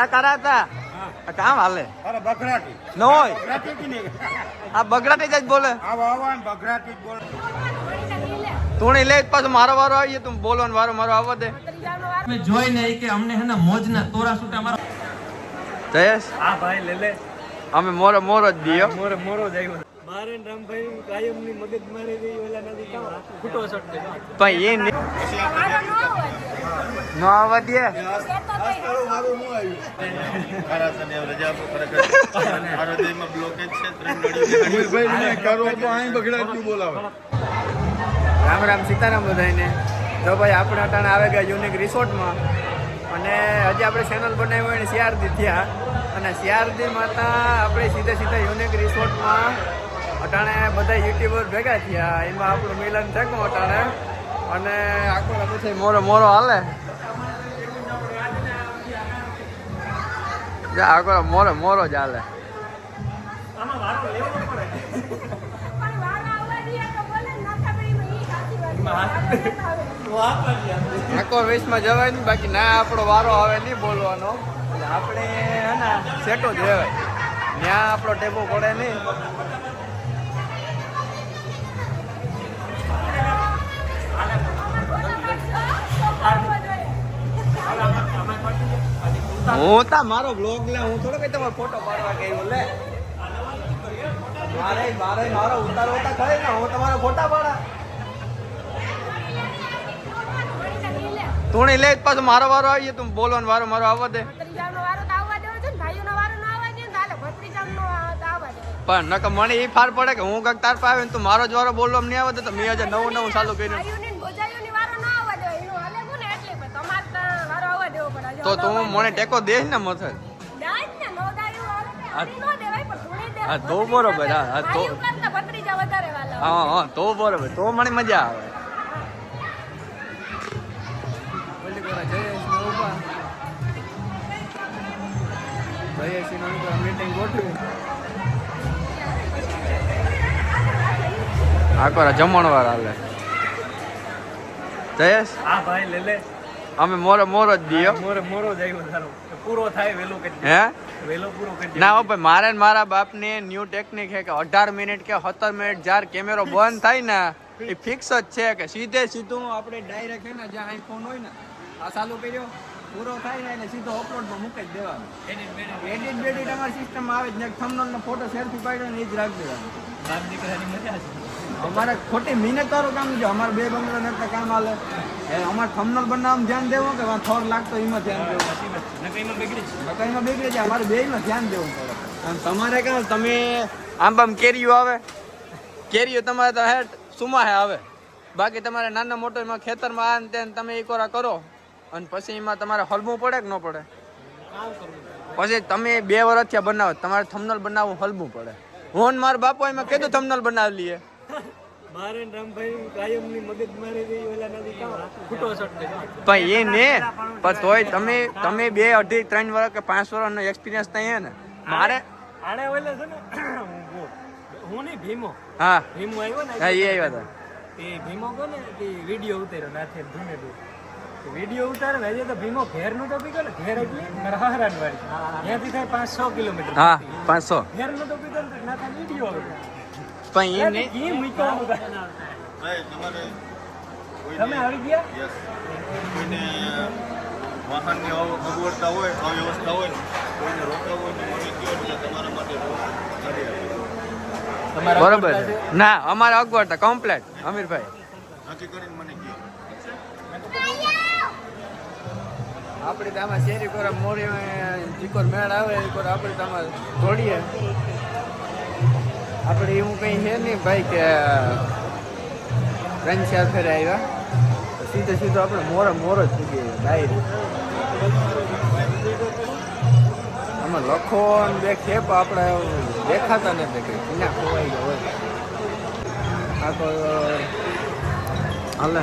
આ કરાતા કામ હાલે. અરે બગડાટી. ન હોય બગડાટી નહીં. આ બગડાટી જ બોલે. આવો આવો ને બગડાટી જ તું લે પાછો મારો વારો આવીએ તું બોલો વારો મારો આવવા દે. અમે જોઈને ઈ કે અમને હે ને મોજના તોરા સુટા મારો જયેશ? હા ભાઈ લે લે. અમે મોરો મોરો જ દીયો. મોરે મોરો જ આવ્યો મારે રામભાઈ કાયમની મગજ મારી ગઈ ઓલા નથી ખોટો શોટ છે એ નહીં ન આવવા દે. રામ રામ સીતારામ બધાને તો ભાઈ આપણે અટાણે આવે ગયા યુનિક રિસોર્ટમાં અને હજી આપણે ચેનલ બનાવી હોય ને સીઆરડી થયા. અને સીઆરડી માતા આપણે સીધા સીધા યુનિક રિસોર્ટમાં અટાણે બધા યુટ્યુબર ભેગા થયા. એમાં આપણું મિલન થયું અટાણે? અને આખો પછી મોરો મોરો હાલે. જા આખો મોરો મોરો જ હાલે. આખો વીસમાં જવાય નહીં બાકી ના આપણો વારો આવે નહીં બોલવાનો. આપણે હે ને સેટો જ રહેવાય. ત્યાં આપણો ટેબો પડે નહીં. હું તા મારો બ્લોગ લે હું થોડો કઈ તમારો ફોટો પાડવા ગયો લે. મારે મારે મારો ઉતારો ઉતા કરે ને હું તમારો ફોટા પાડા. તું લે પાછો મારો વારો આવીએ તું બોલવાનો વારો મારો આવવા દે. પણ નકર મને એ ફાર પડે કે હું કાંઈક તાર પાવે ને તું મારો જ વારો બોલવા નહીં આવે તો મેં આજે નવું નવું ચાલુ કર્યું. તો તું મને ટેકો દે ને મથે. હા, તો બરોબર, હા, હા, તો- હા હા તો બરોબર તો મને મજા આવે. આખો જમણવાર હાલે. જયેશ? હા ભાઈ લે લે. અમે મોરો મોરો જ દીયો. મોરે મોરો જ આવ્યો તારો પૂરો થાય વેલો કરી હે? વેલો પૂરો કરી ના ભાઈ મારે ને મારા બાપને ન્યૂ ટેકનિક છે કે અઢાર મિનિટ કે સત્તર મિનિટ જ્યારે કેમેરો બંધ થાય ને એ ફિક્સ જ છે કે સીધે સીધું આપણે ડાયરેક્ટ છે ને જ્યાં આઈફોન હોય ને આ ચાલુ કર્યો પૂરો થાય ને એટલે સીધો અપલોડમાં મૂકી જ દેવાનો. એડિટ બેડિટ અમારી સિસ્ટમ આવે જ ને થમનલ નો ફોટો સેલ્ફી પાડ્યો ને એ જ રાખી દેવાનો. બાપ દીકરાની મજા છે. અમારે ખોટી મહેનત વાળું કામ છે. અમારે બે બંગલો ને કામ હાલે. એ અમારે થમનલ બનાવવામાં ધ્યાન દેવું કે થોર લાગતો એમાં ધ્યાન દેવું. નકાઈમાં બગડી છે. મકાઈમાં બગડે છે. અમારે બેયમાં ધ્યાન દેવું પડે. અને તમારે કાં તમે આમ બામ કેરીઓ આવે? કેરીઓ તમારે તો હેઠ સુમાહે આવે. બાકી તમારે નાના મોટો એમાં ખેતરમાં આ ને તે તમે એક વાર કરો. અને પછી એમાં તમારે હલવું પડે કે ન પડે? પછી તમે બે વર્ષ થયા બનાવો. તમારે થમનલ બનાવવું હલવું પડે. હું ને મારા બાપુ એમાં કીધું થમનલ બનાવી લઈએ. મારે રામભાઈ કાયમની મગજ મારી ગઈ ઓલા નથી ખોટો શોટ પણ એ ને પણ તોય તમે તમે બે અઢી ત્રણ વર્ષ કે પાંચ વર્ષનો એક્સપિરિયન્સ થઈ ને. મારે આને ઓલે છે ને હું- હું નહીં ભીમો. હા. ભીમો આવ્યો ને હા એ આવ્યો હતા એ ભીમો કહો ને તે વીડિયો ઉતાર્યો નાથે ધૂને દુ વીડિયો ઉતારે ને તો ભીમો ઘેરનું તો પીગો ને ઘેર એટલે મરહારાન વાળી ત્યાંથી થાય પાંચ છ કિલોમીટર. હા પાંચસો. ઘેરનું તો નાથે વીડિયો આવે પણ એ નહીં. ઘી મૂક્યો તમે આવી ગયા? વાહનની અગવડતા હોય અવ્યવસ્થા હોય કોઈને રોકાવું હોય તો મને કહો એટલે તમારા માટે બરોબર ના અમારે અગવડતા કમ્પ્લેટ અમીરભાઈ. નક્કી કરીને મને કહો આપણે તો આમાં શેરી કોરા મોરી ચીકોર મેળ આવે એ કોર આપણે તો આમાં દોડીએ આપણે એવું કંઈ છે નહીં ભાઈ કે ત્રણ ચાર ફેરે આવ્યા સીધો સીધે આપણે મોરો મોરો જ થઈ ગયો ડાયરી. આમાં લખો અને બે ખેપ આપણે દેખાતા નથી કંઈ. ક્યાં ખોવાઈ ગયો હોય. આ તો, હાલે.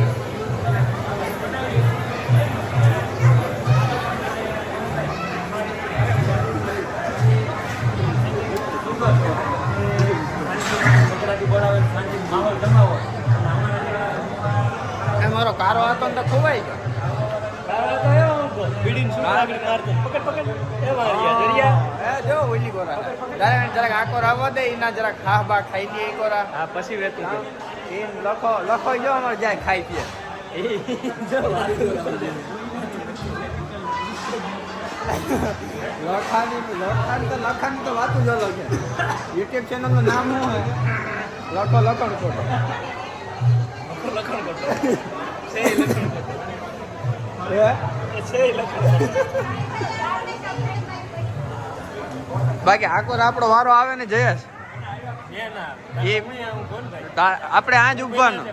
હતો ને તો ખોવાઈ ગયો. પછી લખો લખો જો અમારે જાય ખાઈ પીએ લખાની લખાણ તો લખાણ તો વાત જ અલગ છે. યુટ્યુબ ચેનલનું નામ શું લખો લખણ ખોટો. હે? બાકી આકોર આપણો વારો આવે ને જયેશ આપણે આ જ ઉભવાનું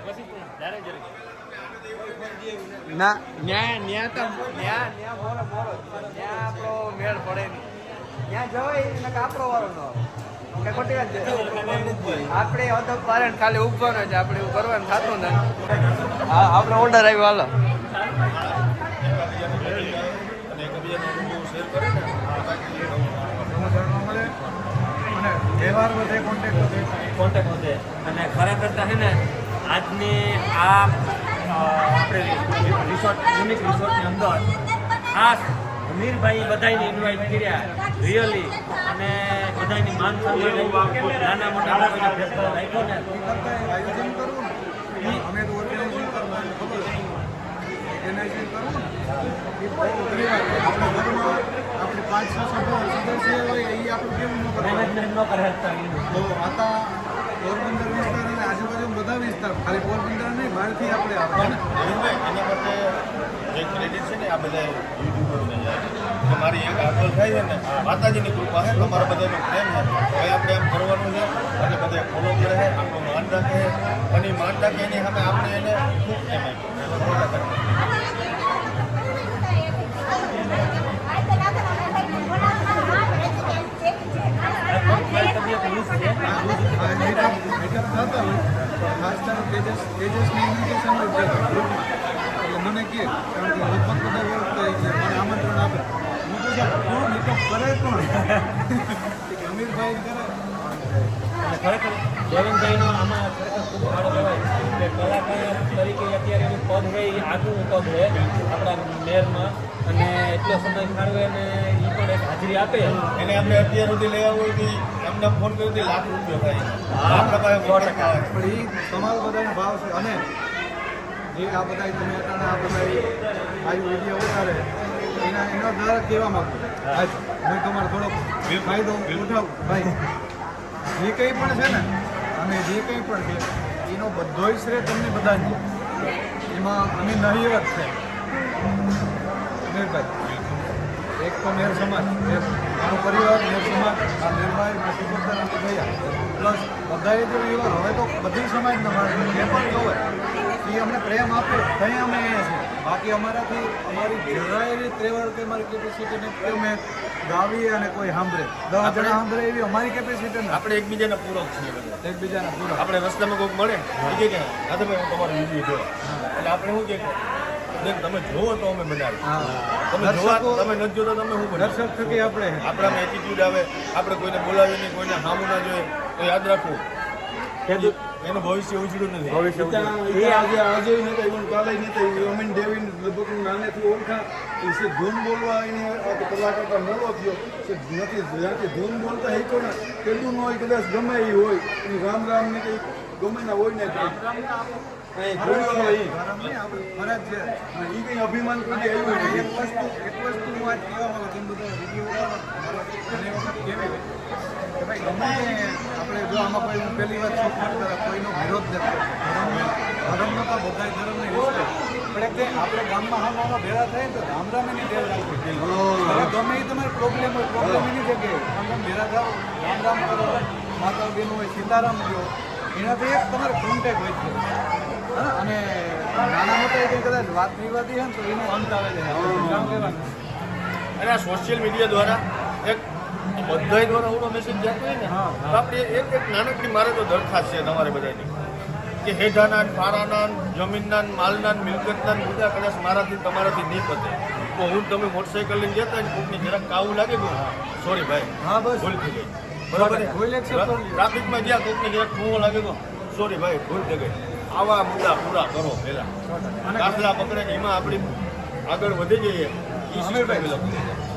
ના ન્યા ન્યા તો ન્યા ન્યા મોરો મોરો. ન્યા આપણો મેળ પડે નહીં. ન્યા જવાય આપણો વારો ન આવે આપણે અધો પારણ ખાલી ઉભવાનો છે આપણે એવું કરવાનું થતું ને હા આપણો ઓર્ડર આવ્યો હાલો. કોન્ટેક્ટ વધે અને ખરેખર તો હે ને આજની આ આપણે રિસોર્ટ યુનિક રિસોર્ટની અંદર ખાસ હમીરભાઈ બધાને ઇન્વાઇટ કર્યા રિયલી અને બધાની માન સન્માન નાના મોટા લોકોને ભેદભાવ રાખ્યો ને. આયોજન કરવું ને. અમે તો ઓર્ગેનાઇઝિંગ કરવાનું ખબર ઓર્ગેનાઇઝિંગ કરવું ને. આપણા ઘરમાં આપણે પાંચ છ સભ્યો સદસ્ય હોય એ આપણે કેવું ન કરવાનું? મેનેજમેન્ટ ન કરે તો આતા પોરબંદર વિસ્તાર અને આજુબાજુ બધા વિસ્તાર ખાલી પોરબંદર નહીં બહારથી આપણે આપવાના નવીનભાઈ, એના માટે જે ક્રેડિટ છે ને આ બધા યુટ્યુબરને જાય કે મારી એક આગળ થાય છે ને, માતાજીની કૃપા છે તમારા બધાનો પ્રેમ છે. હવે આપણે એમ કરવાનું છે એટલે બધા ફોલો કરે છે, આપણું માન રાખે અને માન રાખે એની સામે આપણે એને ખૂબ પ્રેમ આપ્યો. તેજસની invitation એટલે મને કે કારણ કે લગભગ બધા ઓળખતા છે મને આમંત્રણ આપે હું પૂછું કોણ meetup કરે અમીરભાઈ ખરેખર દેવનભાઈનો આમાં ખરેખર ખૂબ ફાળો કહેવાય કે કલાકાર તરીકે અત્યારે એનું પદ છે એ આગવું પદ છે આપણા મેયરમાં અને એટલો સમય ફાળવે અને એ પણ એક હાજરી આપે. એને અમે અત્યાર સુધી લઈ હોય તો એમને ફોન કર્યો તો લાખ રૂપિયા થાય. પણ એ તમારો બધાનો ભાવ છે. અને જે આ બધા તમે આ બધા આ વીડિયો ઉતારે એના એનો દર કહેવા માંગુ હું. તમારો થોડોક ફાયદો ઉઠાવું. ભાઈ જે કંઈ પણ છે ને અને જે કંઈ પણ છે એનો બધો શ્રેય તમને બધાને એમાં અમે નહીવત છે. અમીરભાઈ એક તો મેર સમાજ મેર પરિવાર મેર સમાજ આ મેરભાઈ મેં સુપરદાર અને ભૈયા. પ્લસ બધાએ જો એવા હવે તો બધી સમાજના માણસો જે પણ જોવે એ અમને પ્રેમ આપે ત્યાં અમે અહીંયા છીએ. બાકી અમારાથી અમારી જરાય એવી ત્રેવડ કે અમારી કેપેસિટી નથી કે અમે ગાવીએ અને કોઈ સાંભળે. દસ જણા સાંભળે એવી અમારી કેપેસિટી નથી. આપણે એકબીજાના પૂરક છીએ બધા. એકબીજાના પૂરા આપણે રસ્તામાં કોઈક મળે બીજે ક્યાં કે હા તો ભાઈ હું તમારો વીડિયો જોયો. એટલે આપણે શું કે? બેન તમે જોવો તો અમે બનાવી તમે જોવા તમે નથી જોતા તમે શું દર્શક થકી આપણે. આપણામાં એટીટ્યુડ આવે આપણે કોઈને બોલાવીએ નહીં કોઈને સામું ના જોઈએ. તો યાદ રાખવું એનું ભવિષ્ય ઉજળું નથી. એ આજે આજે નતા ઇવન કાલે નતા અમીન ડેવિન લગભગ નાનેથી ઓળખા. એ ધૂન બોલવા એની કલાકાર મોડો થયો. કે નથી જ્યાંથી ધૂન બોલતા હેકો ને કેટલું ન હોય કદાચ ગમે એ હોય. રામ રામ ને કંઈ ગમે ના હોય ને. અભિમાન કોઈ દી એક આપણે જો આમાં કોઈ હું પહેલી વાત કોઈનો વિરોધ નથી ધર્મ ધર્મનો તો બધા ધર્મની રિસ્પેક્ટ પણ આપણે ગામમાં હામામાં ભેળા થાય તો રામ રામ એની ટેવ રાખવી ગમે એ તમારે પ્રોબ્લેમ હોય પ્રોબ્લેમ એની જગ્યાએ રામ ભેળા થાવ રામ રામ કરો માતા બેન હોય સીતારામ ગયો એનાથી એક તમારો કોન્ટેક હોય છે. અને નાના મોટા કંઈ કદાચ વાત વિવાદી હોય તો એનો અંત આવે છે. અને આ સોશિયલ મીડિયા દ્વારા એક બધા દ્વારા ઓલો મેસેજ જતો હોય ને તો આપણે એક એક નાનકડી મારે તો દરખાસ્ત છે તમારે બધાની કે હેઠાના ફારાના જમીનના માલના મિલકતના બધા કદાચ મારાથી તમારાથી નહીં પતે. તો હું તમે મોટરસાઇકલ લઈને જતા હોય ને કોકની જરાક કાવું લાગે ગયું સોરી ભાઈ હા બસ. ભૂલ થઈ ગઈ. બરાબર. ટ્રાફિકમાં ગયા કોકને જરાક ઠુંવો લાગે તો સોરી ભાઈ ભૂલ થઈ ગઈ. આવા મુદ્દા પૂરા કરો પહેલા. અને દાખલા પકડે ને એમાં આપણી આગળ વધી જઈએ.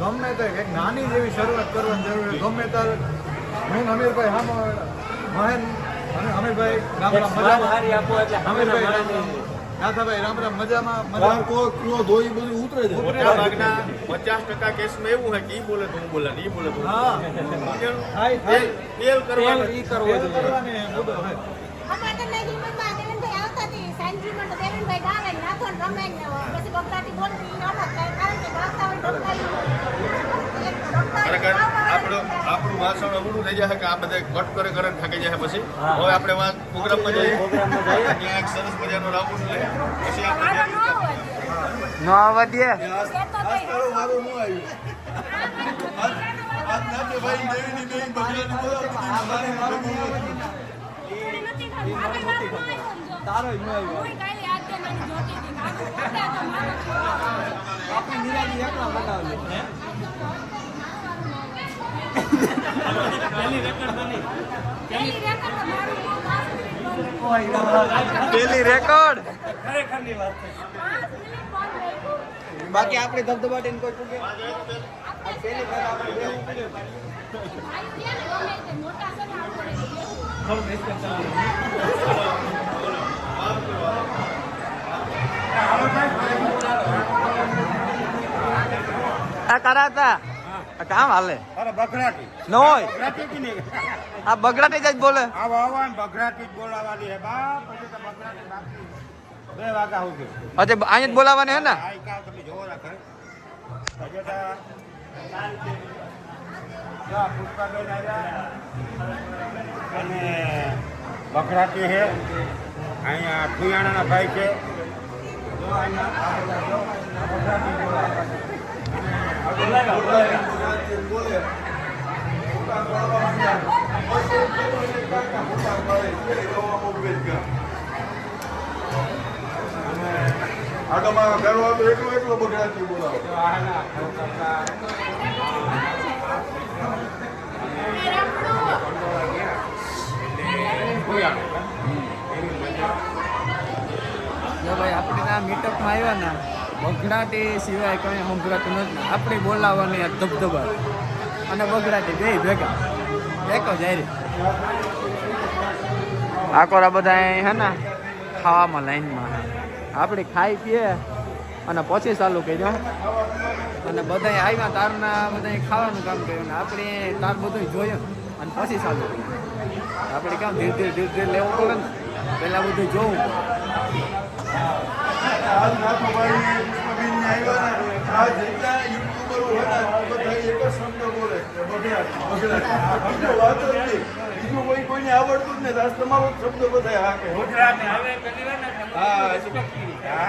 ગમે તે એક નાની જેવી શરૂઆત કરવાની જરૂર છે ગમે ત્યારે હું અમીરભાઈ હા મહેન અને અમીરભાઈ ગામડા હારી આપો એટલે અમીરભાઈ રામ નાથાભાઈ રામ રામ મજામાં મજામાં. મોટા ભાગના પચાસ ટકા કેસમાં એવું હોય કે ઈ બોલે તો હું બોલે ઈ બોલે તો હા. થાય, થાય. તેલ કરવાનું. ઈ કરવો જોઈએ મુદ્દો છે અમારે તો નજીકમાં દેવેનભાઈ આવતા હતી સાયન્સમાં તો દેવેનભાઈ ગાવે ને ને રમે ને પછી બકરાટી બોલતી ઈ રમત કારણ કે ગાતા હોય રમતા ખરેખર આપણું આપણું વાસણ અવળું થઈ જાય કે આ બધા કટ કરે કરે થાકી જાય પછી. હવે આપણે વાત પ્રોગ્રામમાં જઈએ. પ્રોગ્રામમાં જઈએ. ત્યાં એક સરસ મજાનો રાઉન્ડ લે પછી આપણે મારો ન આવવા દે. વાત ન આવ્યો. તારો નો આવ્યો. મારો. આપણી નિરાજી એકલા બતાવજો. પહેલી રેકર્ડ બની પેલી રેકોર્ડ. ખરેખરની વાત છે. બાકી આપણે ધબધબાટીને કોઈ પૂગે? આપણે આ કરાતા. કામ હાલે? અરે બગડાટી. ન હોય? આ બગડાટી જ બોલે. આવો આવો ને બગડાટી જ બોલાવાની હે બાપ. પછી તો બગડાટી બાકી બે વાગ્યા સુધી. અચ્છા અહીંયા જ બોલાવાને હે ને? આ કાલ તમે જોવો ના આ અને બગડાટી છે અહીંયા ખુયાણાના ભાઈ છે. જો અહીંયા આ બધા જો બગડાટી બોલાવે. બોલે આટોમાં ઘરવા તો એકલો એકલો બગડાતી બોલાવો. ભાઈ આપણે આ મીટઅપમાં આવ્યા ને બગડાટી સિવાય કંઈ સંભળાતું નથી. આપણે બોલાવવાની આ ધબધબા. અને બગડાટી બે ભેગા. ભેગો જ હારી. આકોરા બધા હે ને? ખાવામાં લાઈનમાં આપણે ખાઈ પીએ અને પછી ચાલુ કર્યો અને બધા આવ્યા તારના બધા ખાવાનું કામ કર્યું ને આપણે તાર બધું જોયું અને પછી ચાલુ કર્યું આપણે કેમ ધીરે ધીરે ધીરે ધીરે લેવું પડે ને? પહેલાં બધું જોવું. પડે બીજું કોઈ કોઈને આવડતું જ નહીં આજ તમારો શબ્દ બધા હા કે હા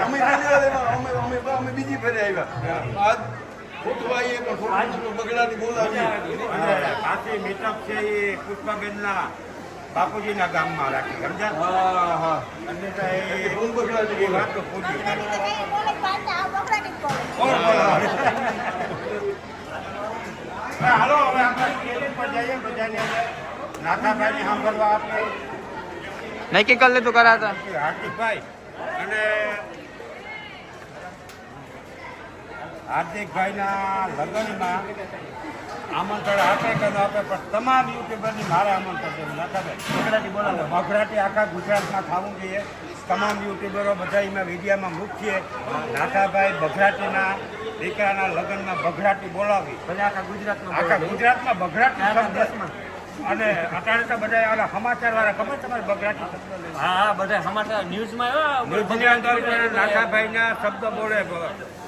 અમે પહેલી વાર એમાં અમે અમે અમે બીજી ફેરે આવ્યા. આજ ખોટું આવીએ પણ ખોટું બગડાટી બોલાવીએ. અને મીટઅપ છે એ પુષ્પાબેનના બાપુજીના ગામમાં રાખી. સમજ્યા? હા હા. અને તો એ ફૂલ બગડાટી એ બોલે. વાત તો પૂછી તમે તો કઈ બોલે પાછા આ બકરાટી જ બોલે. કોણ બોલે? હા, હાલો હવે આપણે પર જઈએ બધાને. નાથાભાઈને સાંભળવા આપણે નક્કી કરી લીધું કરાતા. હાર્દિકભાઈ અને હાર્દિકભાઈના લગ્નમાં આમંત્રણ આપે કે ન આપે પણ તમામ યુટ્યુબરની મારે આમંત્રણ છે. નાથાભાઈ. બોલાવો. મગરાટી આખા ગુજરાતમાં ખાવું જોઈએ. તમામ યુટ્યુબરો બધા એમાં મીડિયામાં મૂકીએ નાથાભાઈ બઘરાટીના દીકરાના લગ્નમાં બગડાટી બોલાવી. આખા ગુજરાતમાં આખા. ગુજરાતમાં બઘરાટી. અને અત્યારે તો બધા ઓલા સમાચાર વાળા ખબર તમારે બગડાટી શબ્દ હા હા બધા સમાચાર ન્યૂઝમાં આવ્યા ન્યૂઝની નાથાભાઈના શબ્દ બોલે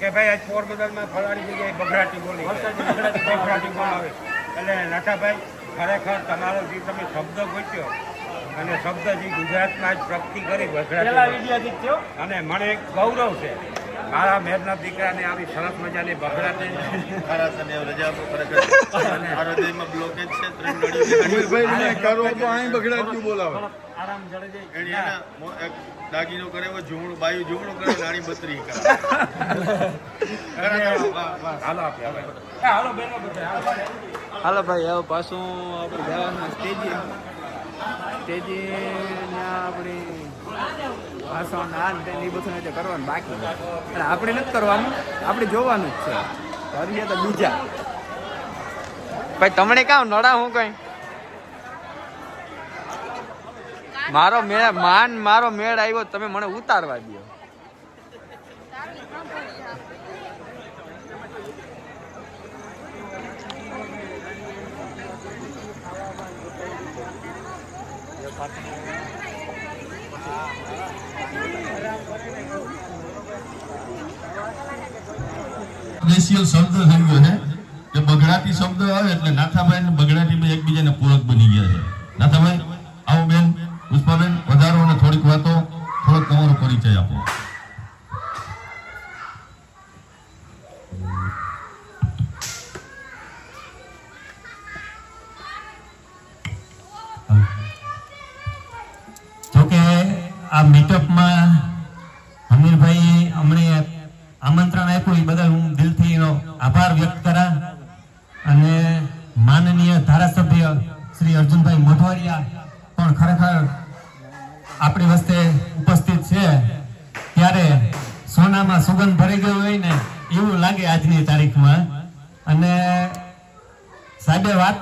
કે ભાઈ આજ પોરબંદરમાં ફલાણી જગ્યાએ બગડાટી બોલી બગડાટી બોલાવે. એટલે નાથાભાઈ ખરેખર તમારો જે તમે શબ્દ ગોચ્યો અને શબ્દ જે ગુજરાતમાં જ પ્રગતિ કરી અને મને એક ગૌરવ છે. મારા મેરના દીકરાને આવી સરસ મજાની બગડાટી ખરા તને રજા ખરેખર. આ હૃદયમાં બ્લોકેજ છે ને કરો તો અહીં બગડાટ્યું બોલાવે. આરામ જડે જાય એની એક દાગીનો કરે એવો ઝૂમણું બાયું ઝૂમણું કરે નાની બત્રી. હાલો હાલો બેનો હાલો. ભાઈ હવે પાછું આપણે જવાનું સ્ટેજે સ્ટેજે આપણે ભાષણ આ ને એ બધું જે કરવાનું બાકી. અને આપણે નથી કરવાનું, આપણે જોવાનું જ છે. કરીએ તો બીજા. ભાઈ, તમને કામ નડા હું કઈ? મારો મેળ, માન મારો મેળ આવ્યો, તમે મને ઉતારવા દો દેશીય શબ્દ થઈ ગયો છે. કે બગડાટી શબ્દ આવે એટલે નાથાભાઈ અને બગડાટી બે એકબીજાને પૂરક બની ગયા છે. નાથાભાઈ?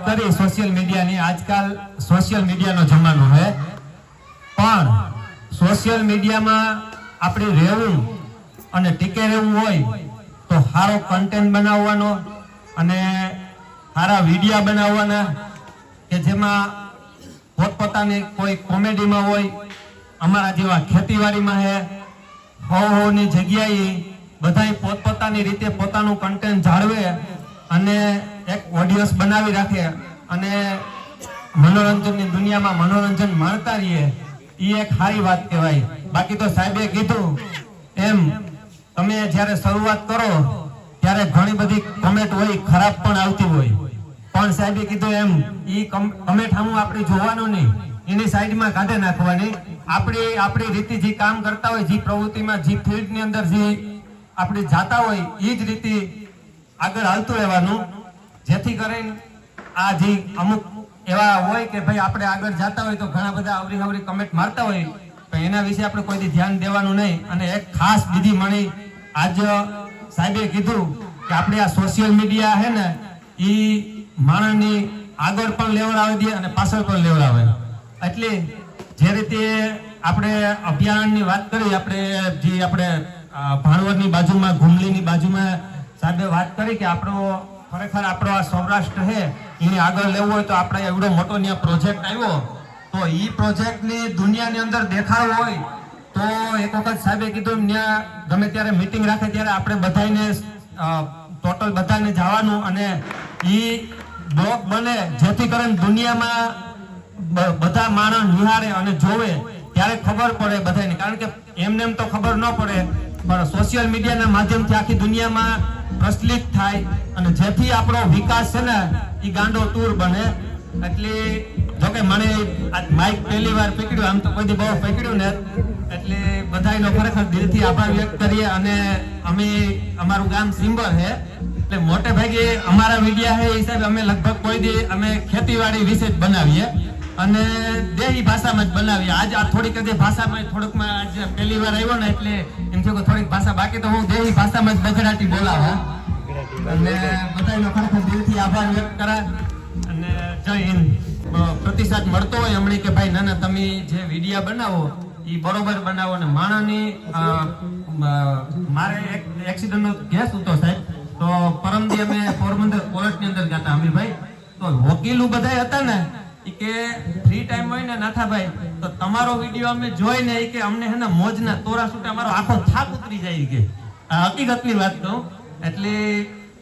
કરી સોશિયલ મીડિયાની આજકાલ સોશિયલ મીડિયાનો જમાનો છે. પણ સોશિયલ મીડિયામાં આપણે રહેવું અને ટીકે રહેવું હોય તો સારો કન્ટેન્ટ બનાવવાનો અને સારા વિડીયા બનાવવાના કે જેમાં પોતપોતાની કોઈ કોમેડીમાં હોય, અમારા જેવા ખેતીવાડીમાં હે હો જગ્યાએ બધાય પોતપોતાની રીતે પોતાનું કન્ટેન્ટ જાળવે અને એક ઓડિયન્સ બનાવી રાખે અને મનોરંજનની દુનિયામાં મનોરંજન મળતા રહીએ એ એક સારી વાત કહેવાય. બાકી તો સાહેબે કીધું એમ, તમે જ્યારે શરૂઆત કરો, ત્યારે ઘણી બધી કમેન્ટ હોય, ખરાબ પણ આવતી હોય. પણ સાહેબે કીધું એમ એ કમેન્ટ સામું આપણે જોવાનું નહીં. એની સાઈડમાં કાઢે નાખવાની. આપણે, આપણી રીતે જે કામ કરતા હોય, જે પ્રવૃત્તિમાં, જે ફિલ્ડની અંદર જે આપણે જાતા હોય એ જ રીતે આગળ હાલતું રહેવાનું. જેથી કરીને આ જે અમુક એવા હોય કે ભાઈ આપણે આગળ જતા હોય તો ઘણા બધા આવરી આવરી કમેન્ટ મારતા હોય. પણ એના વિશે આપણે કોઈથી ધ્યાન દેવાનું નહીં. અને એક ખાસ બીજી મણી આજ સાહેબે કીધું કે આપણે આ સોશિયલ મીડિયા છે ને એ માણસની આગળ પણ લેવડાવી દે અને પાછળ પણ લેવડાવે. એટલે જે રીતે આપણે અભિયાનની વાત કરી, આપણે જે આપણે ભાણવડની બાજુમાં, ઘુમલીની બાજુમાં સાહેબે વાત કરી કે આપણો ખરેખર આપણો આ સૌરાષ્ટ્ર છે એને આગળ લેવું હોય તો આપણે એવડો મોટો ત્યાં પ્રોજેક્ટ આવ્યો તો એ પ્રોજેક્ટની દુનિયાની અંદર દેખાવ હોય તો એક વખત સાહેબે કીધું ત્યાં ગમે ત્યારે મિટિંગ રાખે ત્યારે આપણે બધાને ટોટલ બધાને જવાનું અને એ બ્લોક બને જેથી કરીને દુનિયામાં બધા માણસ નિહાળે અને જોવે. ત્યારે ખબર પડે બધાને કારણ કે એમને એમ તો ખબર ન પડે. પણ સોશિયલ મીડિયાના માધ્યમથી આખી દુનિયામાં પ્રચલિત થાય અને જેથી આપણો વિકાસ છે ને એ ગાંડો તૂર બને. એટલે જોકે મને માઇક પહેલી વાર પકડ્યું, આમ તો દી બહુ પકડ્યું ને. એટલે બધાયનો ખરેખર દિલથી આભાર વ્યક્ત કરીએ અને અમે, અમારું ગામ સિમ્બર છે એટલે મોટે ભાગે અમારા મીડિયા છે એ હિસાબે અમે લગભગ કોઈ દી અમે ખેતીવાડી વિશે જ બનાવીએ. અને દેહી ભાષામાં જ બનાવી આજ આ થોડીક જ ભાષામાં થોડુંકમાં આજ પહેલી વાર આવ્યો ને એટલે એમ થયું કે થોડીક ભાષા બાકી તો હું દેહી ભાષામાં જ બગડાટી બોલાવ. અને બધાનો ખરેખર દિલથી આભાર વ્યક્ત કરા અને જય હિન્દ. પ્રતિસાદ મળતો હોય હમણાં કે ભાઈ ના ના તમે જે વિડીયા બનાવો એ બરોબર બનાવો. અને અ, મારે એક એક્સિડન્ટનો કેસ હતો સાહેબ. તો પરમદી અમે પોરબંદર કોર્ટની અંદર ગયા હતા અમીરભાઈ તો વકીલો બધા હતા ને કે ફ્રી ટાઈમ હોય ને નાથાભાઈ તો તમારો વીડિયો અમે જોઈને કે અમને હે ને મોજના તોરા છૂટે અમારો આખો થાક ઉતરી જાય કે. હકીકતની વાત કહું. એટલે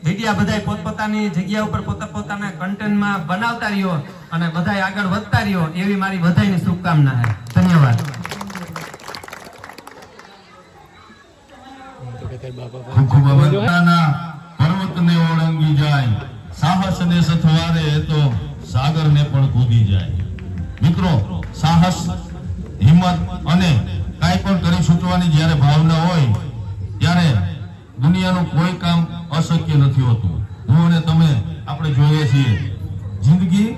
મીડિયા બધાય પોતપોતાની જગ્યા ઉપર પોતા પોતાના કન્ટેન્ટમાં બનાવતા રહ્યો અને બધાય આગળ વધતા રહ્યો. એવી મારી બધાયની શુભકામના છે ધન્યવાદ. ખૂબ ખૂબ આભાર. પર્વતને ઓળંગી જાય સાહસ ને સથવારે એ તો ડૂબી જાય. મિત્રો, સાહસ, હિંમત અને કાંઈ પણ કરી છૂટવાની જ્યારે ભાવના હોય, ત્યારે દુનિયાનું કોઈ કામ અશક્ય નથી હોતું. હું અને તમે આપણે જોઈએ છીએ, જિંદગી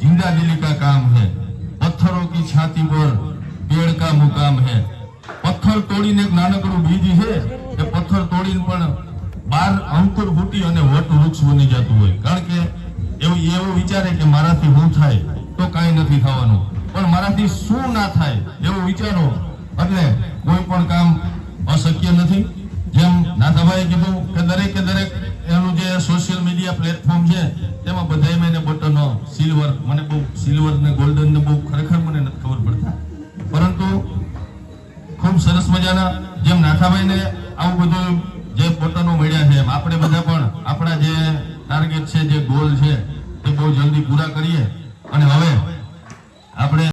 જિંદા દિલી કા કામ હે. પથ્થરો કી છાતી પર પેડ કા મુકામ હે. પથ્થર તોડીને એક નાનકડું બીજ છે કે પથ્થર તોડીને પણ બાર અંકુર ફૂટી અને વટ વૃક્ષ બની જતું હોય. કારણ કે એવું એવો વિચારે કે મારાથી હું થાય. તો કાંઈ નથી થવાનું. પણ મારાથી શું ના થાય એવું વિચારો. એટલે કોઈ પણ કામ અશક્ય નથી. જેમ નાથાભાઈએ કીધું કે દરેકે દરેક એનું જે સોશિયલ મીડિયા પ્લેટફોર્મ છે, તેમાં બધાય મેં બટનો સિલ્વર મને બહુ સિલ્વર ને ગોલ્ડન ને બહુ ખરેખર મને નથી ખબર પડતા. પરંતુ ખૂબ સરસ મજાના જેમ નાથાભાઈને આવું બધું જે બટનો મળ્યા છે આપણે બધા પણ આપણા જે ટાર્ગેટ છે, જે ગોલ છે, તે બહુ જલ્દી પૂરા કરીએ. અને હવે આપણે